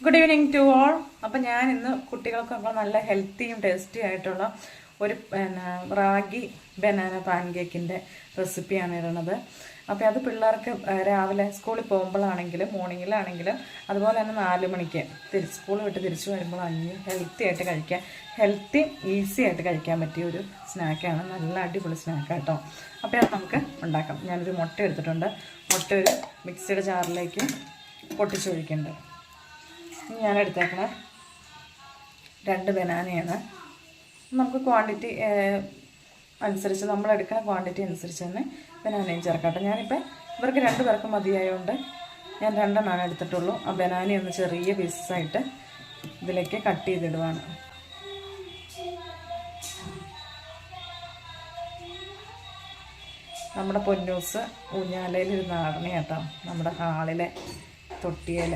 Good evening to all അപ്പം ഞാൻ ഇന്ന് കുട്ടികൾക്കൊക്കെ നല്ല ഹെൽത്തിയും ടേസ്റ്റി ആയിട്ടുള്ള ഒരു റാഗി ബനാന പാൻ കേക്കിന്റെ റെസിപ്പിയാണ് ഇടുന്നത് അപ്പോൾ അത് പിള്ളേർക്ക് രാവിലെ സ്കൂളിൽ പോകുമ്പോഴാണെങ്കിലും മോർണിംഗിലാണെങ്കിലും അതുപോലെ തന്നെ നാല് മണിക്ക് തിരിച്ച് സ്കൂൾ വിട്ട് തിരിച്ചു വരുമ്പോഴാണെങ്കിലും ഹെൽത്തി ആയിട്ട് കഴിക്കാൻ ഹെൽത്തി ഈസി ആയിട്ട് കഴിക്കാൻ പറ്റിയ ഒരു സ്നാക്കാണ് നല്ല അടിപൊളി സ്നാക്ക് കേട്ടോ അപ്പോൾ അത് നമുക്ക് ഉണ്ടാക്കാം. ഞാനൊരു മുട്ട എടുത്തിട്ടുണ്ട്. മുട്ട ഒരു മിക്സിയുടെ ജാറിലേക്ക് പൊട്ടിച്ചൊഴിക്കേണ്ടത് ഞാൻ എടുത്തേക്കണ രണ്ട് ബനാനയാണ്. നമുക്ക് ക്വാണ്ടിറ്റി അനുസരിച്ച് നമ്മൾ എടുക്കുന്ന ക്വാണ്ടിറ്റി അനുസരിച്ച് തന്നെ ബനാനയും ചേർക്കട്ടെ ഞാനിപ്പോൾ ഇവർക്ക് രണ്ട് പേർക്ക് മതിയായതുകൊണ്ട് ഞാൻ രണ്ടെണ്ണമാണ് എടുത്തിട്ടുള്ളൂ. ആ ബനാന ഒന്ന് ചെറിയ പീസസായിട്ട് ഇതിലേക്ക് കട്ട് ചെയ്തിടുവാണ്. നമ്മുടെ പൊന്നൂസ് ഊഞ്ഞാലയിൽ ഒരു ആടണേ കേട്ടോ നമ്മുടെ ഹാളിലെ തൊട്ടിയേൽ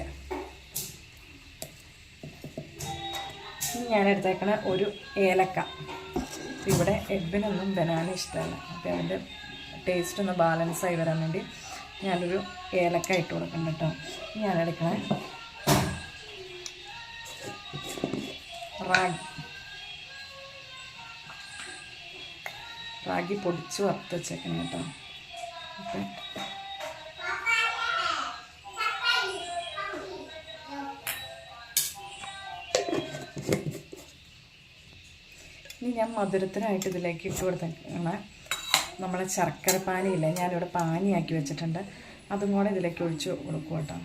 ഇനി ഞാൻ എടുത്തേക്കണ ഒരു ഏലക്ക. ഇവിടെ എബിനൊന്നും ബനാന ഇഷ്ടമല്ല. അപ്പോൾ അതിന്റെ ടേസ്റ്റ് ഒന്ന് ബാലൻസ് ആയി വരാൻ വേണ്ടി ഞാനൊരു ഏലക്ക ഇട്ട് കൊടുക്കണം കേട്ടോ. ഞാൻ എടുക്കണേ റാഗി. റാഗി പൊടിച്ച് വറുത്ത് വെച്ചേക്കണം കേട്ടോ. ഞാൻ മധുരത്തിനായിട്ട് ഇതിലേക്ക് ഇട്ട് കൊടുത്തേക്കണ. നമ്മളെ ശർക്കര പാനിയില്ല ഞാനിവിടെ പാനിയാക്കി വെച്ചിട്ടുണ്ട്. അതും കൂടെ ഇതിലേക്ക് ഒഴിച്ച് കൊടുക്കും കേട്ടോ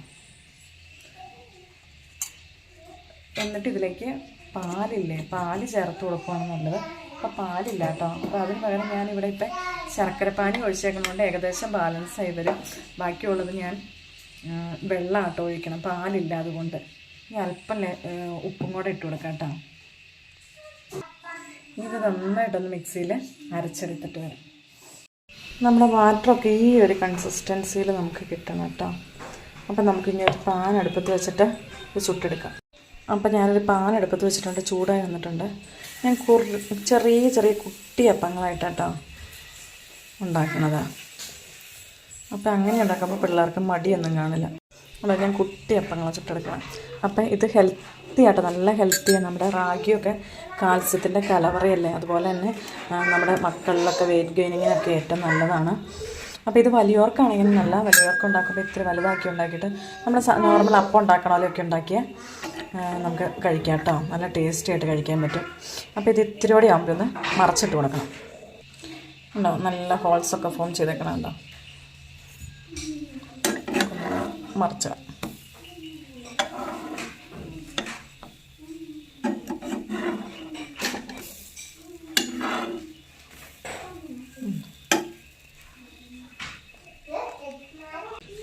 എന്നിട്ട് ഇതിലേക്ക് പാലില്ലേ പാൽ ചേർത്ത് കൊടുക്കുകയാണ് നല്ലത്. അപ്പോൾ പാലില്ല കേട്ടോ അപ്പോൾ അതിന് പകരം ഞാനിവിടെ ഇപ്പം ശർക്കര പാനി ഒഴിച്ചേക്കുന്നതുകൊണ്ട് ഏകദേശം ബാലൻസ് ആയി വരും ബാക്കിയുള്ളത് ഞാൻ വെള്ളം ആട്ടോ ഒഴിക്കണം. പാലില്ല അതുകൊണ്ട്. ഞാൻ അല്പം ഉപ്പും കൂടെ ഇട്ട് കൊടുക്കാം കേട്ടോ ഇത് നന്നായിട്ടൊന്ന് മിക്സിയിൽ അരച്ചെടുത്തിട്ട് വരാം. നമ്മുടെ വാട്ടറൊക്കെ ഈ ഒരു കൺസിസ്റ്റൻസിയിൽ നമുക്ക് കിട്ടണം കേട്ടോ. അപ്പം നമുക്ക് ഇനി ഒരു പാൻ അടുപ്പത്ത് വെച്ചിട്ട് ഇത് ചുട്ടെടുക്കാം. അപ്പം ഞാനൊരു പാൻ അടുപ്പത്ത് വെച്ചിട്ടുണ്ട് ചൂടായി വന്നിട്ടുണ്ട് ഞാൻ ചെറിയ ചെറിയ കുട്ടി അപ്പങ്ങളായിട്ടാട്ടോ ഉണ്ടാക്കുന്നത് അപ്പം അങ്ങനെ ഉണ്ടാക്കുമ്പോൾ പിള്ളേർക്ക് മടിയൊന്നും കാണില്ല. അപ്പോൾ ഞാൻ കുട്ടി അപ്പങ്ങൾ ചുട്ടെടുക്കണം. അപ്പം ഇത് ഹെൽത്തി ആട്ടോ നല്ല ഹെൽത്തിയാണ് നമ്മുടെ റാഗിയൊക്കെ കാൽസ്യത്തിന്റെ കലവറയല്ലേ? അതുപോലെ തന്നെ നമ്മുടെ മക്കളിലൊക്കെ വെയിറ്റ് ഗെയിനിങ്ങിനൊക്കെ ഏറ്റവും നല്ലതാണ്. അപ്പോൾ ഇത് വലിയവർക്കാണെങ്കിലും നല്ല വലിയവർക്ക് ഉണ്ടാക്കുമ്പോൾ ഇത്തിരി വലുതാക്കി ഉണ്ടാക്കിയിട്ട് നമ്മൾ നോർമൽ അപ്പം ഉണ്ടാക്കണമല്ലൊക്കെ ഉണ്ടാക്കിയാൽ നമുക്ക് കഴിക്കാം കേട്ടോ. നല്ല ടേസ്റ്റി ആയിട്ട് കഴിക്കാൻ പറ്റും. അപ്പോൾ ഇത് ഇത്തിരി കൂടി ആകുമ്പോൾ ഒന്ന് മറച്ചിട്ട് കൊടുക്കണം. ഉണ്ടോ? നല്ല ഹോൾസൊക്കെ ഫോം ചെയ്തേക്കണം ഉണ്ടോ മറിച്ചിടാം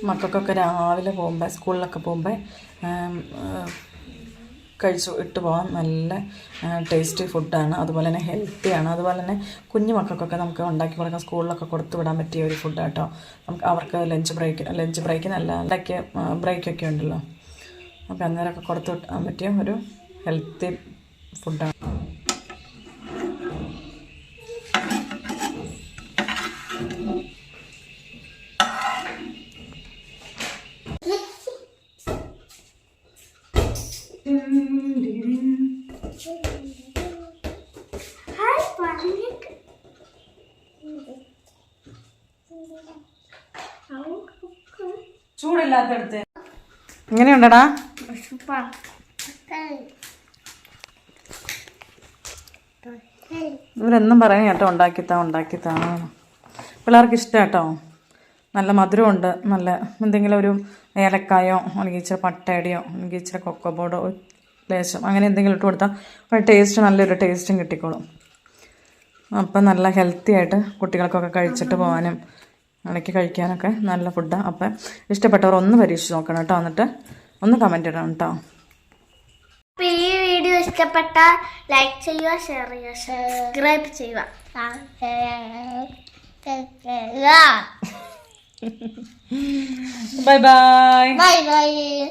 മക്കൾക്കൊക്കെ രാവിലെ പോകുമ്പോൾ സ്കൂളിലൊക്കെ പോകുമ്പോൾ കഴിച്ചു ഇട്ട് പോകാൻ നല്ല ടേസ്റ്റി ഫുഡാണ് അതുപോലെ തന്നെ ഹെൽത്തിയാണ് അതുപോലെ തന്നെ കുഞ്ഞു മക്കൾക്കൊക്കെ നമുക്ക് ഉണ്ടാക്കി കൊടുക്കാം സ്കൂളിലൊക്കെ കൊടുത്തു വിടാൻ പറ്റിയ ഒരു ഫുഡ് കേട്ടോ നമുക്ക് അവർക്ക് ലഞ്ച് ബ്രേക്ക് ലഞ്ച് ബ്രേക്കിനല്ല ഇടയ്ക്ക് ബ്രേക്കൊക്കെ ഉണ്ടല്ലോ. അപ്പോൾ അന്നേരമൊക്കെ കൊടുത്തു വിടാൻ പറ്റിയ ഒരു ഹെൽത്തി ഫുഡാണ് ചൂടില്ലാത്തടുത്ത് എങ്ങനെയുണ്ടടാ ഇവരെന്നും പറയാം കേട്ടോ ഉണ്ടാക്കിത്താ ഉണ്ടാക്കിത്താ പിള്ളേർക്ക് ഇഷ്ടം കേട്ടോ നല്ല മധുരമുണ്ട്. നല്ല എന്തെങ്കിലും ഒരു ഏലക്കായോ അല്ലെങ്കിൽ ഇച്ചിരി പട്ടയടിയോ അല്ലെങ്കിൽ ഇച്ചിരി കൊക്കോ ബോർഡോ ലേശം അങ്ങനെ എന്തെങ്കിലും ഇട്ട് കൊടുത്താൽ ഒരു ടേസ്റ്റ് നല്ലൊരു ടേസ്റ്റും കിട്ടിക്കോളും. അപ്പം നല്ല ഹെൽത്തി ആയിട്ട് കുട്ടികൾക്കൊക്കെ കഴിച്ചിട്ട് പോകാനും ഇടയ്ക്ക് കഴിക്കാനൊക്കെ നല്ല ഫുഡാണ് അപ്പം ഇഷ്ടപ്പെട്ടവർ ഒന്ന് പരീക്ഷിച്ച് നോക്കണം കേട്ടോ. എന്നിട്ട് ഒന്ന് കമന്റ് ഇടണം കേട്ടോ. ഈ വീഡിയോ ഇഷ്ടപ്പെട്ട ലൈക്ക് ചെയ്യുക ഷെയർ ചെയ്യുക സബ്സ്ക്രൈബ് ചെയ്യുക. bye bye. Bye bye.